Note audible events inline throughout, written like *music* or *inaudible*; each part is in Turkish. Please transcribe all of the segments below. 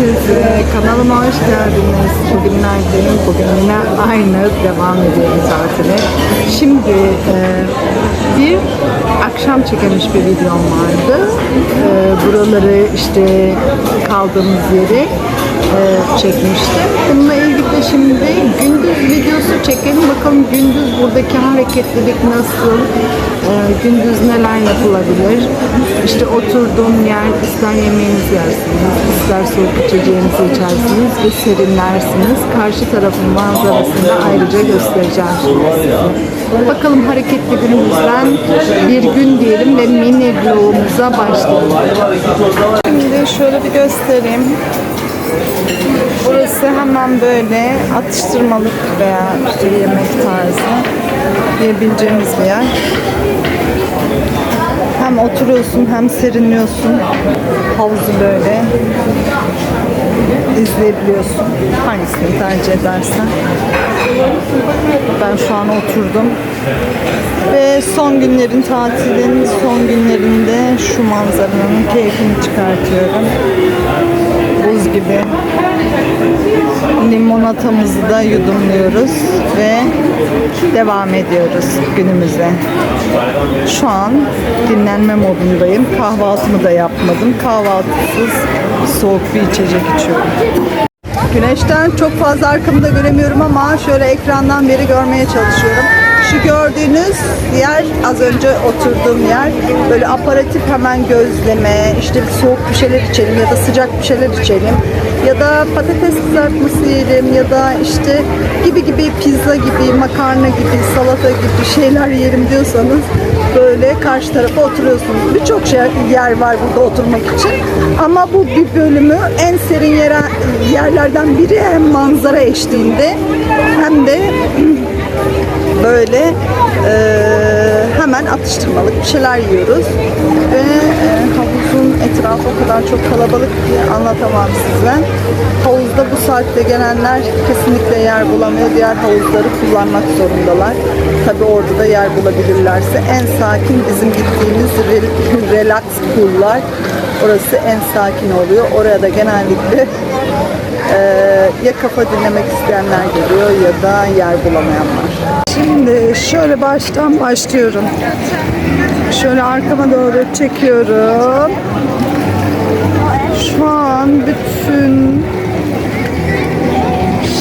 herkese. Kanalıma hoş geldiniz. Bugün? Bugün yine aynı devam ediyoruz tatile. Şimdi e, bir akşam çekilmiş bir videom vardı. E, buraları işte kaldığımız yeri e, çekmiştim. Bununla ilgili de şimdi gündüz videosu çekelim. Bakalım gündüz buradaki hareketlilik nasıl? E, gündüz neler yapılabilir? İşte oturduğum yer ister yemeğinizi yersiniz, ister soğuk içeceğinizi içersiniz ve serinlersiniz. Karşı tarafın manzarasını ayrıca göstereceğim size. Bakalım hareketli günümüzden bir gün diyelim ve mini vlogumuza başlayalım. Şimdi şöyle bir göstereyim. Burası hemen böyle atıştırmalık veya işte yemek tarzı yiyebileceğimiz bir yer. Hem oturuyorsun hem serinliyorsun. Havuzu böyle izleyebiliyorsun. Hangisini tercih edersen. Ben şu an oturdum. Ve son günlerin tatilin son günlerinde şu manzaranın keyfini çıkartıyorum. Buz gibi limonatamızı da yudumluyoruz ve devam ediyoruz günümüze. Şu an dinlenme modundayım. Kahvaltımı da yapmadım. Kahvaltısız soğuk bir içecek içiyorum. Güneşten çok fazla arkamı da göremiyorum ama şöyle ekrandan beri görmeye çalışıyorum. Şu gördüğünüz yer az önce oturduğum yer. Böyle aparatif hemen gözleme, işte soğuk bir şeyler içelim ya da sıcak bir şeyler içelim. Ya da patates kızartması yiyelim ya da işte gibi gibi pizza gibi, makarna gibi, salata gibi şeyler yiyelim diyorsanız böyle karşı tarafa oturuyorsunuz. Birçok şey, yer var burada oturmak için. Ama bu bir bölümü en serin yere, yerlerden biri hem manzara eşliğinde hem de *clears throat* böyle e, hemen atıştırmalık bir şeyler yiyoruz. Ve e, havuzun etrafı o kadar çok kalabalık ki anlatamam size. Havuzda bu saatte gelenler kesinlikle yer bulamıyor. Diğer havuzları kullanmak zorundalar. Tabi orada da yer bulabilirlerse. En sakin bizim gittiğimiz re- *laughs* relax pool'lar. Orası en sakin oluyor. Oraya da genellikle e, ya kafa dinlemek isteyenler geliyor ya da yer bulamayanlar. Şimdi şöyle baştan başlıyorum. Şöyle arkama doğru çekiyorum. Şu an bütün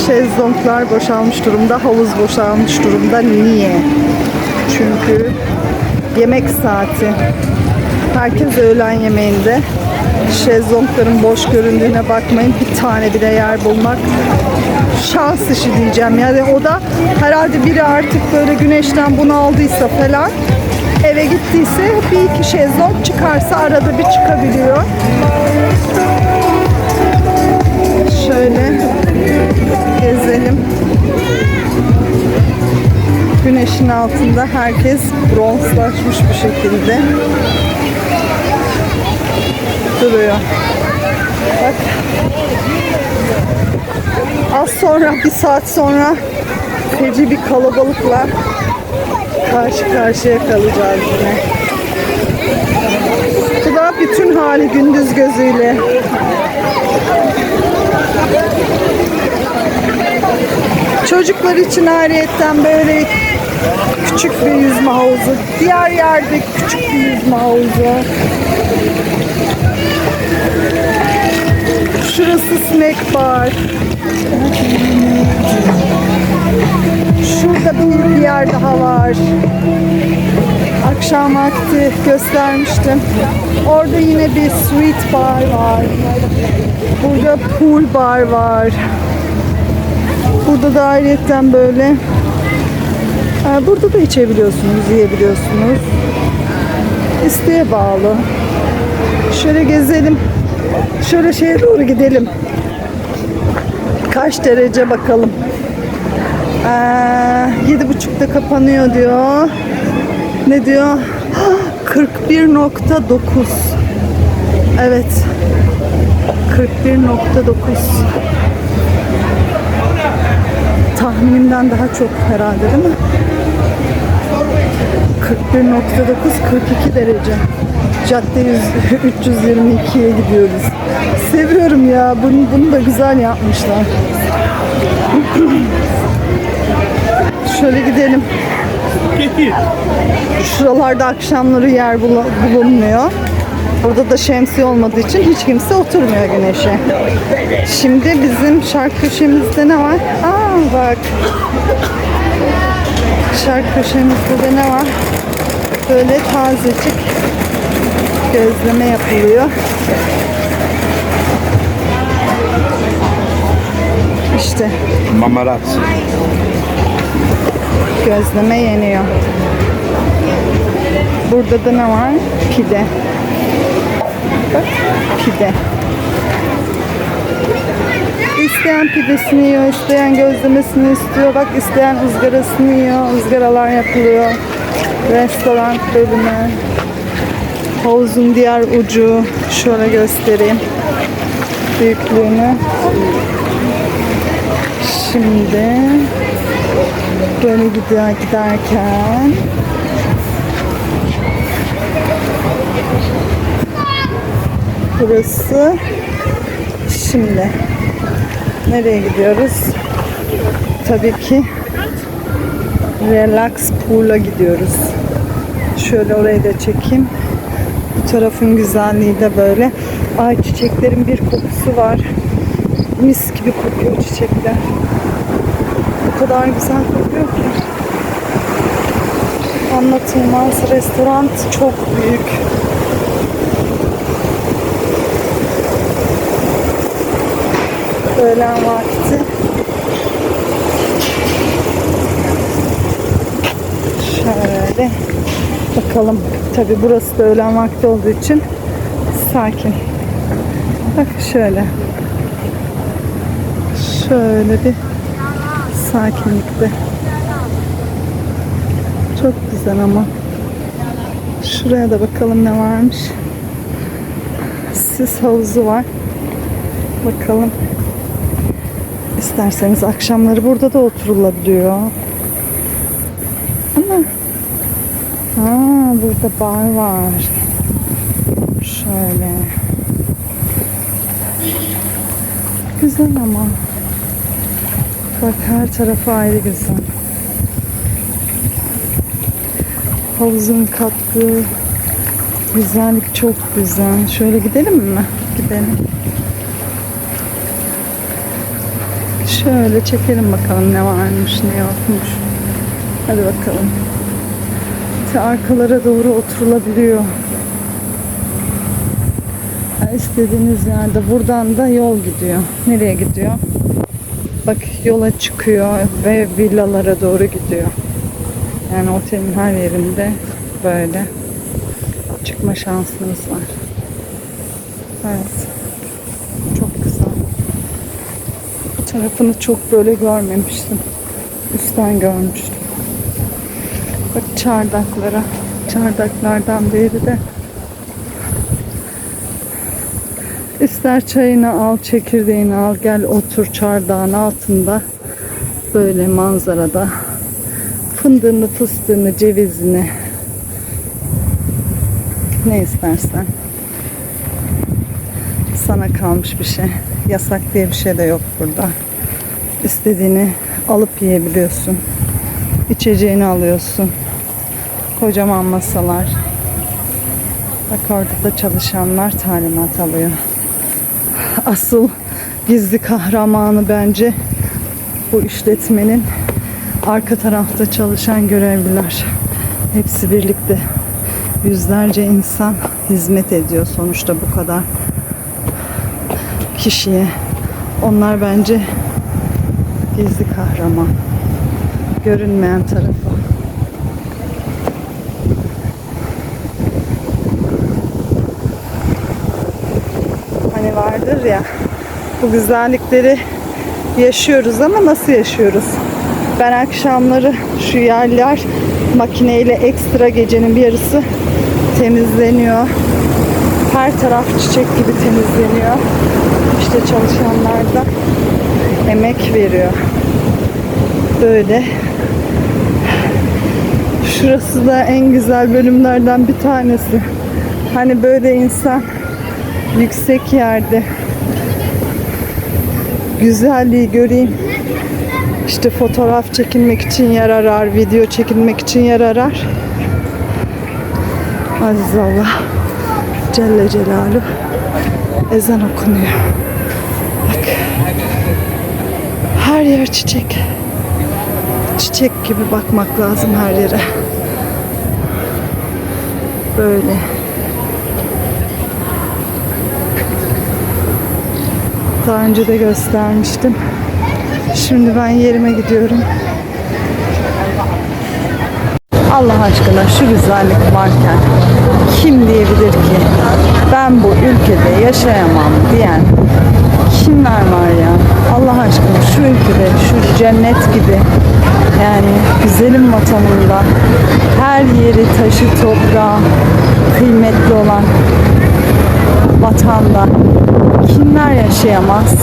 şezlonglar boşalmış durumda, havuz boşalmış durumda. Niye? Çünkü yemek saati. Herkes öğlen yemeğinde. Şezlongların boş göründüğüne bakmayın. Bir tane bile yer bulmak şans işi diyeceğim. Yani o da herhalde biri artık böyle güneşten bunu aldıysa falan eve gittiyse bir iki şezlong çıkarsa arada bir çıkabiliyor. Şöyle gezelim. Güneşin altında herkes bronzlaşmış bir şekilde duruyor. Bak. Az sonra, bir saat sonra feci bir kalabalıkla karşı karşıya kalacağız yine. Bu da bütün hali gündüz gözüyle. Çocuklar için ayrıyetten böyle küçük bir yüzme havuzu. Diğer yerde küçük bir yüzme havuzu. Şurası snack bar. Şurada bir, yer daha var. Akşam vakti göstermiştim. Orada yine bir sweet bar var. Burada pool bar var. Burada da ayrıyetten böyle Ha, burada da içebiliyorsunuz, yiyebiliyorsunuz. İsteğe bağlı. Şöyle gezelim. Şöyle şeye doğru gidelim. Kaç derece bakalım. Ee, yedi buçukta kapanıyor diyor. Ne diyor? 41.9 Evet. 41.9 Tahminimden daha çok herhalde değil mi? 41.9 42 derece. Cadde 100 322'ye gidiyoruz. Seviyorum ya. Bunu, bunu da güzel yapmışlar. *clears throat* Şöyle gidelim. Şuralarda akşamları yer bulu- bulunmuyor. Burada da şemsiye olmadığı için hiç kimse oturmuyor güneşe. Şimdi bizim şark köşemizde ne var? Aa bak. Şark köşemizde de ne var? Böyle tazecik gözleme yapılıyor. İşte Mamarat. gözleme yeniyor. Burada da ne var? Pide. Bak pide. İsteyen pidesini yiyor, isteyen gözlemesini istiyor. Bak isteyen ızgarasını yiyor. ızgaralar yapılıyor. Restoran bölümü. Havuzun diğer ucu. Şöyle göstereyim. Büyüklüğünü. Şimdi böyle gidiyor giderken burası şimdi nereye gidiyoruz? Tabii ki Relax Pool'a gidiyoruz. Şöyle orayı da çekeyim. Tarafın güzelliği de böyle. Ay çiçeklerin bir kokusu var. Mis gibi kokuyor çiçekler. O kadar güzel kokuyor ki. Anlatılmaz. Restoran çok büyük. Öğlen vakti. Şöyle bakalım. Tabi burası da öğlen vakti olduğu için sakin. Bak şöyle. Şöyle bir sakinlikte. Çok güzel ama. Şuraya da bakalım ne varmış. Sis havuzu var. Bakalım. İsterseniz akşamları burada da oturulabiliyor. Ama burada bar var. Şöyle. Güzel ama. Bak her tarafı ayrı güzel. Havuzun kattığı güzellik çok güzel. Şöyle gidelim mi? Gidelim. Şöyle çekelim bakalım ne varmış ne yokmuş. Hadi bakalım. İşte arkalara doğru oturulabiliyor. Ha, istediğiniz yerde. Buradan da yol gidiyor. Nereye gidiyor? Bak yola çıkıyor ve villalara doğru gidiyor. Yani otelin her yerinde böyle çıkma şansınız var. Evet. Çok güzel. Bu tarafını çok böyle görmemiştim. Üstten görmüştüm. Bak çardaklara. Çardaklardan biri de İster çayını al, çekirdeğini al, gel otur çardağın altında. Böyle manzarada. Fındığını, fıstığını, cevizini. Ne istersen. Sana kalmış bir şey. Yasak diye bir şey de yok burada. İstediğini alıp yiyebiliyorsun. İçeceğini alıyorsun. Kocaman masalar. Bak orada da çalışanlar talimat alıyor. Asıl gizli kahramanı bence bu işletmenin arka tarafta çalışan görevliler. Hepsi birlikte yüzlerce insan hizmet ediyor sonuçta bu kadar kişiye. Onlar bence gizli kahraman. Görünmeyen tarafı. Hani vardır ya bu güzellikleri yaşıyoruz ama nasıl yaşıyoruz? Ben akşamları şu yerler makineyle ekstra gecenin bir yarısı temizleniyor. Her taraf çiçek gibi temizleniyor. İşte çalışanlar da emek veriyor. Böyle. Şurası da en güzel bölümlerden bir tanesi. Hani böyle insan yüksek yerde güzelliği göreyim. İşte fotoğraf çekilmek için yer arar, video çekilmek için yer arar. Aziz Allah Celle Celaluhu ezan okunuyor. Bak. Her yer çiçek. Çiçek gibi bakmak lazım her yere. Böyle. Daha önce de göstermiştim. Şimdi ben yerime gidiyorum. Allah aşkına şu güzellik varken kim diyebilir ki ben bu ülkede yaşayamam diyen kimler var ya? Allah aşkına şu ülkede şu cennet gibi yani güzelim vatanında her yeri taşı toprağı kıymetli olan vatanda kimler yaşayamaz?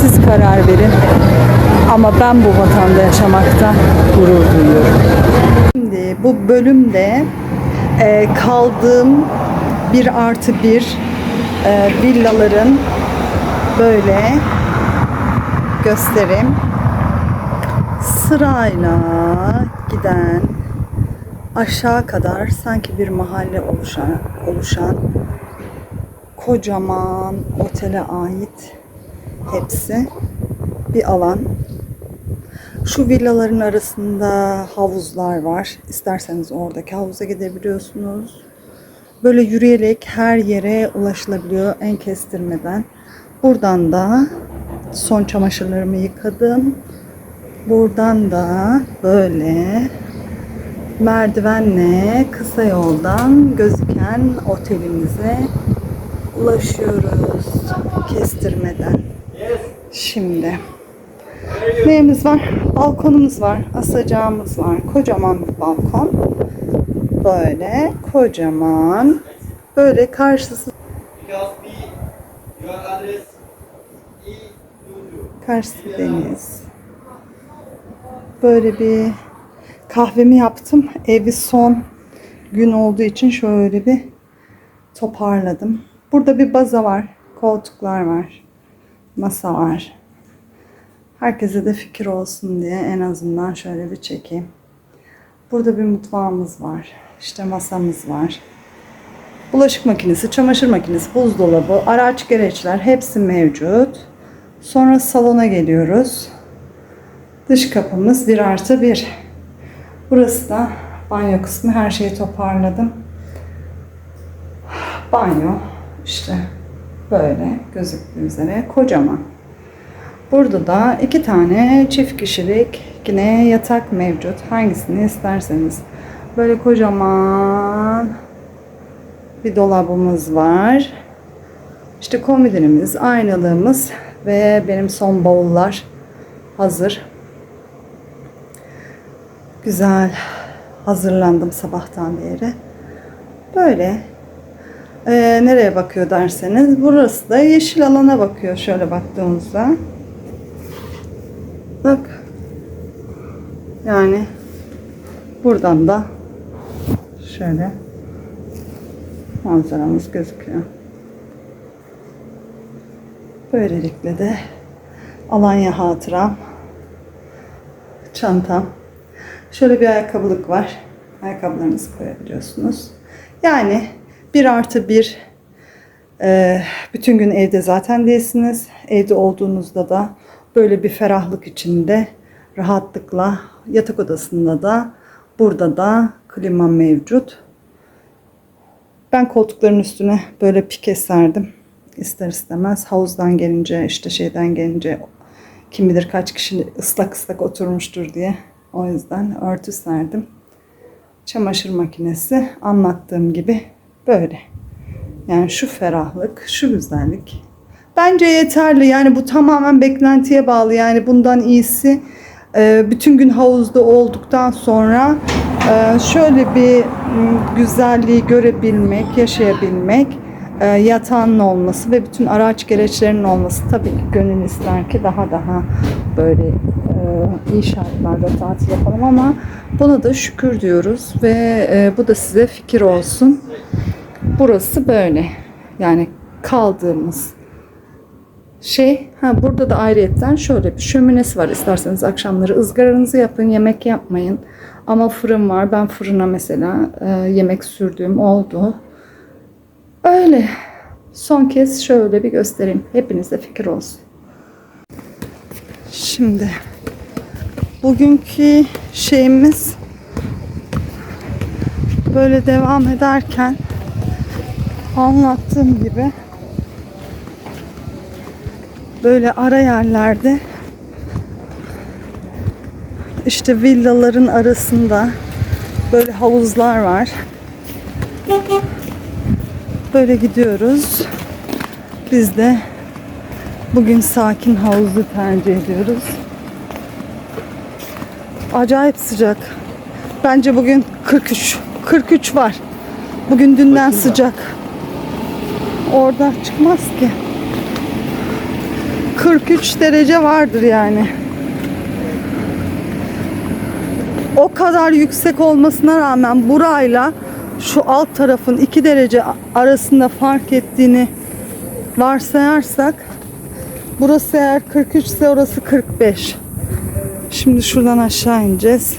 Siz karar verin. Ama ben bu vatanda yaşamakta gurur duyuyorum. Şimdi bu bölümde e, kaldığım bir artı bir e, villaların böyle göstereyim. Sırayla giden aşağı kadar sanki bir mahalle oluşan, oluşan kocaman otele ait hepsi bir alan. Şu villaların arasında havuzlar var. İsterseniz oradaki havuza gidebiliyorsunuz. Böyle yürüyerek her yere ulaşılabiliyor en kestirmeden. Buradan da son çamaşırlarımı yıkadım. Buradan da böyle merdivenle kısa yoldan gözüken otelimize ulaşıyoruz kestirmeden. Şimdi neyimiz var? Balkonumuz var, asacağımız var. Kocaman bir balkon. Böyle kocaman. Böyle karşısı Just me, your address, Karşısı deniz. Böyle bir kahvemi yaptım. Evi son gün olduğu için şöyle bir toparladım. Burada bir baza var. Koltuklar var. Masa var. Herkese de fikir olsun diye en azından şöyle bir çekeyim. Burada bir mutfağımız var. İşte masamız var. Bulaşık makinesi, çamaşır makinesi, buzdolabı, araç gereçler hepsi mevcut. Sonra salona geliyoruz. Dış kapımız 1 artı 1. Burası da banyo kısmı. Her şeyi toparladım. Banyo işte böyle gözüktüğü üzere kocaman. Burada da iki tane çift kişilik yine yatak mevcut. Hangisini isterseniz. Böyle kocaman bir dolabımız var. İşte komodinimiz, aynalığımız ve benim son bavullar hazır. Güzel hazırlandım sabahtan beri. Böyle. Ee, nereye bakıyor derseniz burası da yeşil alana bakıyor şöyle baktığımızda. Bak. Yani buradan da şöyle manzaramız gözüküyor. Böylelikle de Alanya hatıram, çantam. Şöyle bir ayakkabılık var. Ayakkabılarınızı koyabiliyorsunuz. Yani bir artı bir e, bütün gün evde zaten değilsiniz. Evde olduğunuzda da böyle bir ferahlık içinde rahatlıkla yatak odasında da burada da klima mevcut. Ben koltukların üstüne böyle pike serdim. İster istemez havuzdan gelince işte şeyden gelince kim bilir kaç kişi ıslak ıslak oturmuştur diye. O yüzden örtü serdim. Çamaşır makinesi anlattığım gibi böyle. Yani şu ferahlık, şu güzellik. Bence yeterli. Yani bu tamamen beklentiye bağlı. Yani bundan iyisi e, bütün gün havuzda olduktan sonra şöyle bir m, güzelliği görebilmek, yaşayabilmek, e, yatağının olması ve bütün araç gereçlerinin olması tabii ki gönül ister ki daha daha böyle e, iyi şartlarda tatil yapalım ama buna da şükür diyoruz ve e, bu da size fikir olsun. Burası böyle. Yani kaldığımız şey. Ha burada da ayrıyetten şöyle bir şöminesi var. İsterseniz akşamları ızgaranızı yapın, yemek yapmayın. Ama fırın var. Ben fırına mesela e, yemek sürdüğüm oldu. Öyle. Son kez şöyle bir göstereyim. Hepinize fikir olsun. Şimdi bugünkü şeyimiz böyle devam ederken anlattığım gibi böyle ara yerlerde işte villaların arasında böyle havuzlar var. Böyle gidiyoruz. Biz de bugün sakin havuzu tercih ediyoruz. Acayip sıcak. Bence bugün 43. 43 var. Bugün dünden sıcak. Orada çıkmaz ki. 43 derece vardır yani. O kadar yüksek olmasına rağmen burayla şu alt tarafın 2 derece arasında fark ettiğini varsayarsak burası eğer 43 ise orası 45. Şimdi şuradan aşağı ineceğiz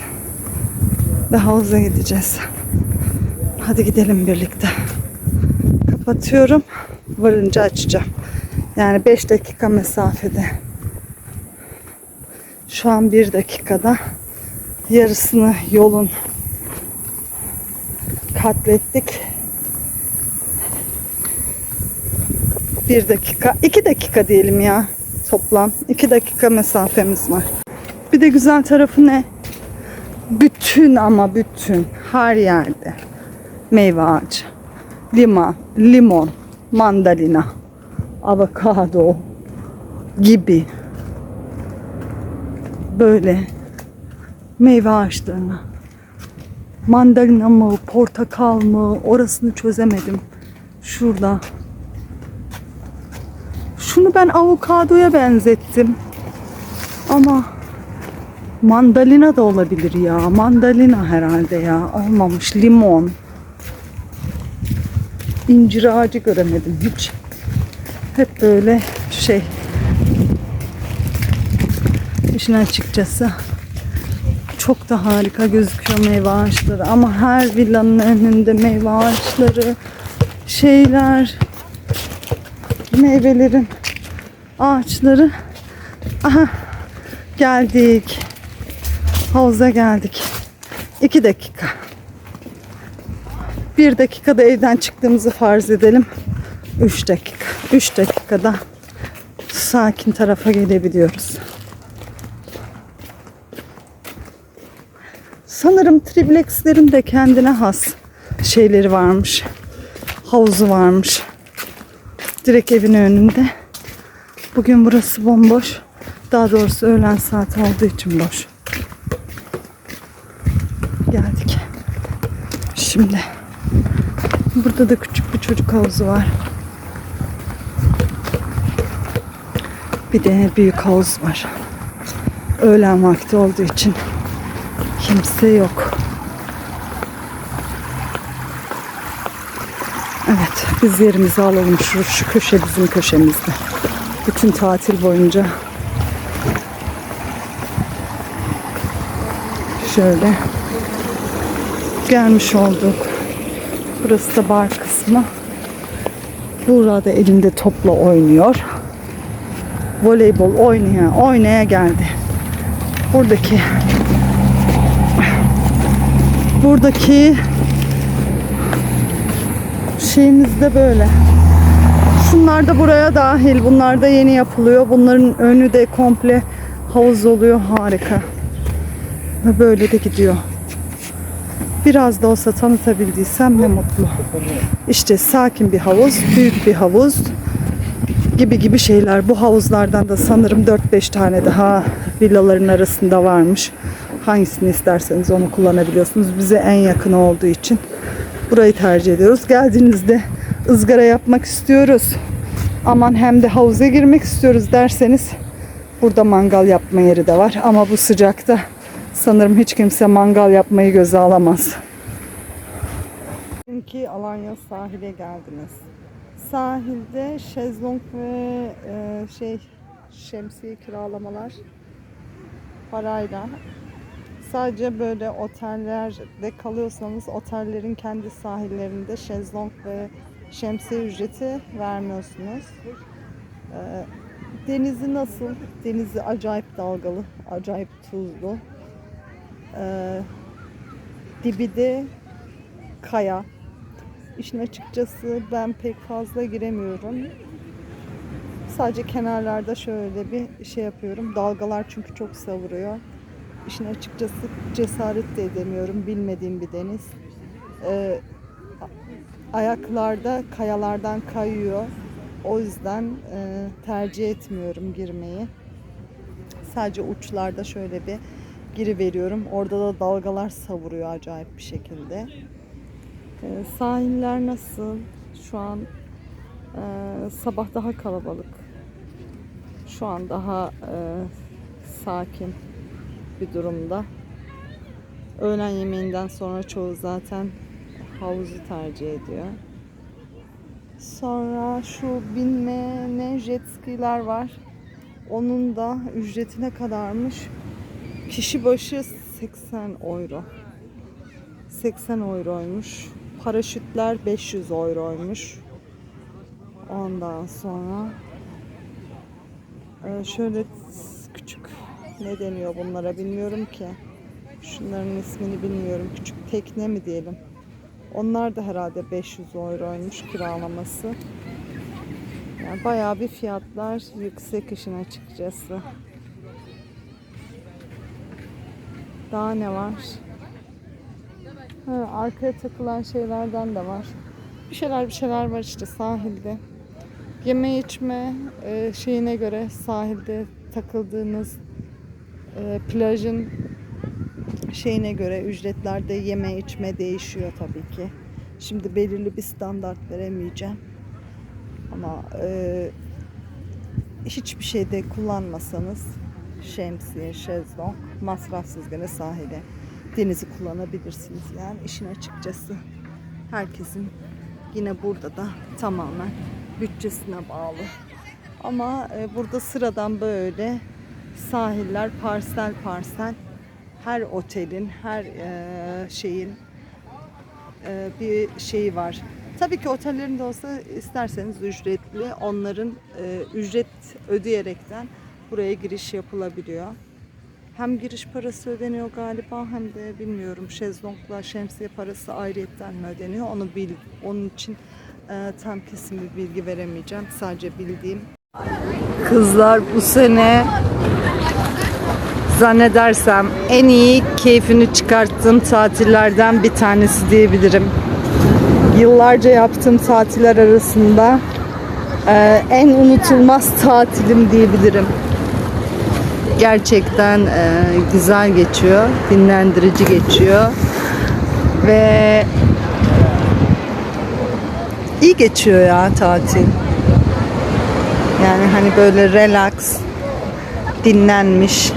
ve havuza gideceğiz. Hadi gidelim birlikte. Kapatıyorum. Varınca açacağım. Yani 5 dakika mesafede. Şu an 1 dakikada yarısını yolun katlettik. 1 dakika, 2 dakika diyelim ya toplam. 2 dakika mesafemiz var. Bir de güzel tarafı ne? Bütün ama bütün her yerde meyve ağacı. Lima, limon, mandalina, avokado gibi böyle meyve ağaçlarına mandalina mı, portakal mı orasını çözemedim. Şurada. Şunu ben avokadoya benzettim. Ama mandalina da olabilir ya. Mandalina herhalde ya. Olmamış. Limon. İncir ağacı göremedim hiç. Hep böyle şey. İşin açıkçası çok da harika gözüküyor meyve ağaçları. Ama her villanın önünde meyve ağaçları şeyler meyvelerin ağaçları. Aha geldik. Havuza geldik. 2 dakika. Bir dakikada evden çıktığımızı farz edelim. 3 dakika. 3 dakikada sakin tarafa gelebiliyoruz. Sanırım triplexlerin de kendine has şeyleri varmış. Havuzu varmış. Direkt evin önünde. Bugün burası bomboş. Daha doğrusu öğlen saati olduğu için boş. Geldik. Şimdi burada da küçük bir çocuk havuzu var. Bir de büyük havuz var. Öğlen vakti olduğu için kimse yok. Evet, biz yerimizi alalım. Şu, şu köşe bizim köşemizde. Bütün tatil boyunca şöyle gelmiş olduk. Burası da bar kısmı. Burada elinde topla oynuyor. Voleybol oynaya oynaya geldi. Buradaki buradaki şeyimiz de böyle. Şunlar da buraya dahil. Bunlar da yeni yapılıyor. Bunların önü de komple havuz oluyor. Harika. Ve böyle de gidiyor. Biraz da olsa tanıtabildiysem ne mutlu. İşte sakin bir havuz, büyük bir havuz gibi gibi şeyler. Bu havuzlardan da sanırım 4-5 tane daha villaların arasında varmış. Hangisini isterseniz onu kullanabiliyorsunuz. Bize en yakın olduğu için burayı tercih ediyoruz. Geldiğinizde ızgara yapmak istiyoruz. Aman hem de havuza girmek istiyoruz derseniz burada mangal yapma yeri de var. Ama bu sıcakta sanırım hiç kimse mangal yapmayı göze alamaz. Ki Alanya sahile geldiniz. Sahilde şezlong ve e, şey şemsiye kiralamalar parayla. Sadece böyle otellerde kalıyorsanız otellerin kendi sahillerinde şezlong ve şemsiye ücreti vermiyorsunuz. Ee, denizi nasıl? Denizi acayip dalgalı, acayip tuzlu. Ee, dibi de kaya. İşin açıkçası ben pek fazla giremiyorum. Sadece kenarlarda şöyle bir şey yapıyorum. Dalgalar çünkü çok savuruyor. İşin açıkçası cesaret de edemiyorum. Bilmediğim bir deniz. Ee, ayaklarda kayalardan kayıyor. O yüzden e, tercih etmiyorum girmeyi. Sadece uçlarda şöyle bir giri veriyorum. Orada da dalgalar savuruyor acayip bir şekilde. Ee, sahiller nasıl? Şu an e, sabah daha kalabalık. Şu an daha e, sakin bir durumda. Öğlen yemeğinden sonra çoğu zaten havuzu tercih ediyor. Sonra şu binme ne jet skiler var. Onun da ücreti ne kadarmış? Kişi başı 80 euro. 80 euroymuş. Paraşütler 500 euroymuş. Ondan sonra e, şöyle ne deniyor bunlara bilmiyorum ki. Şunların ismini bilmiyorum. Küçük tekne mi diyelim. Onlar da herhalde 500 euroymuş kiralaması. Yani bayağı bir fiyatlar yüksek işin açıkçası. Daha ne var? Ha, arkaya takılan şeylerden de var. Bir şeyler bir şeyler var işte sahilde. Yeme içme e, şeyine göre sahilde takıldığınız e, plajın şeyine göre ücretlerde yeme içme değişiyor tabii ki. Şimdi belirli bir standart veremeyeceğim. Ama e, hiçbir şeyde kullanmasanız şemsiye, şezlong masrafsız gene sahile denizi kullanabilirsiniz. Yani işin açıkçası herkesin yine burada da tamamen bütçesine bağlı. Ama e, burada sıradan böyle sahiller parsel parsel her otelin, her e, şeyin e, bir şeyi var. Tabii ki otellerin de olsa isterseniz ücretli. Onların e, ücret ödeyerekten buraya giriş yapılabiliyor. Hem giriş parası ödeniyor galiba hem de bilmiyorum şezlongla şemsiye parası ayrıyetten mi ödeniyor onu bil, onun için e, tam kesin bir bilgi veremeyeceğim. Sadece bildiğim. Kızlar bu sene zannedersem en iyi keyfini çıkarttığım tatillerden bir tanesi diyebilirim. Yıllarca yaptığım tatiller arasında e, en unutulmaz tatilim diyebilirim. Gerçekten e, güzel geçiyor, dinlendirici geçiyor ve iyi geçiyor ya tatil. Yani hani böyle relax, dinlenmiş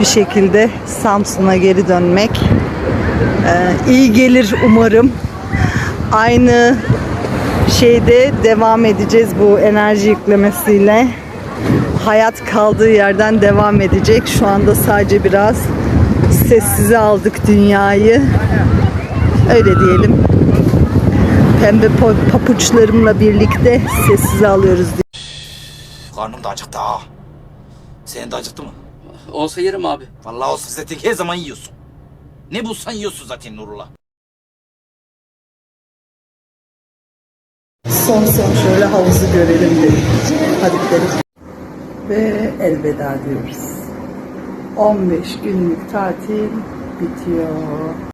bir şekilde Samsun'a geri dönmek e, iyi gelir umarım. Aynı şeyde devam edeceğiz bu enerji yüklemesiyle. Hayat kaldığı yerden devam edecek. Şu anda sadece biraz sessize aldık dünyayı. Öyle diyelim. Pembe papuçlarımla birlikte sessize alıyoruz. Karnım da acıktı ha. Senin de acıktı mı? Olsa yerim abi. Vallahi o zaten her zaman yiyorsun. Ne bulsan yiyorsun zaten Nurullah. Son son şöyle havuzu görelim dedik. Hadi gidelim. Ve elveda diyoruz. 15 günlük tatil bitiyor.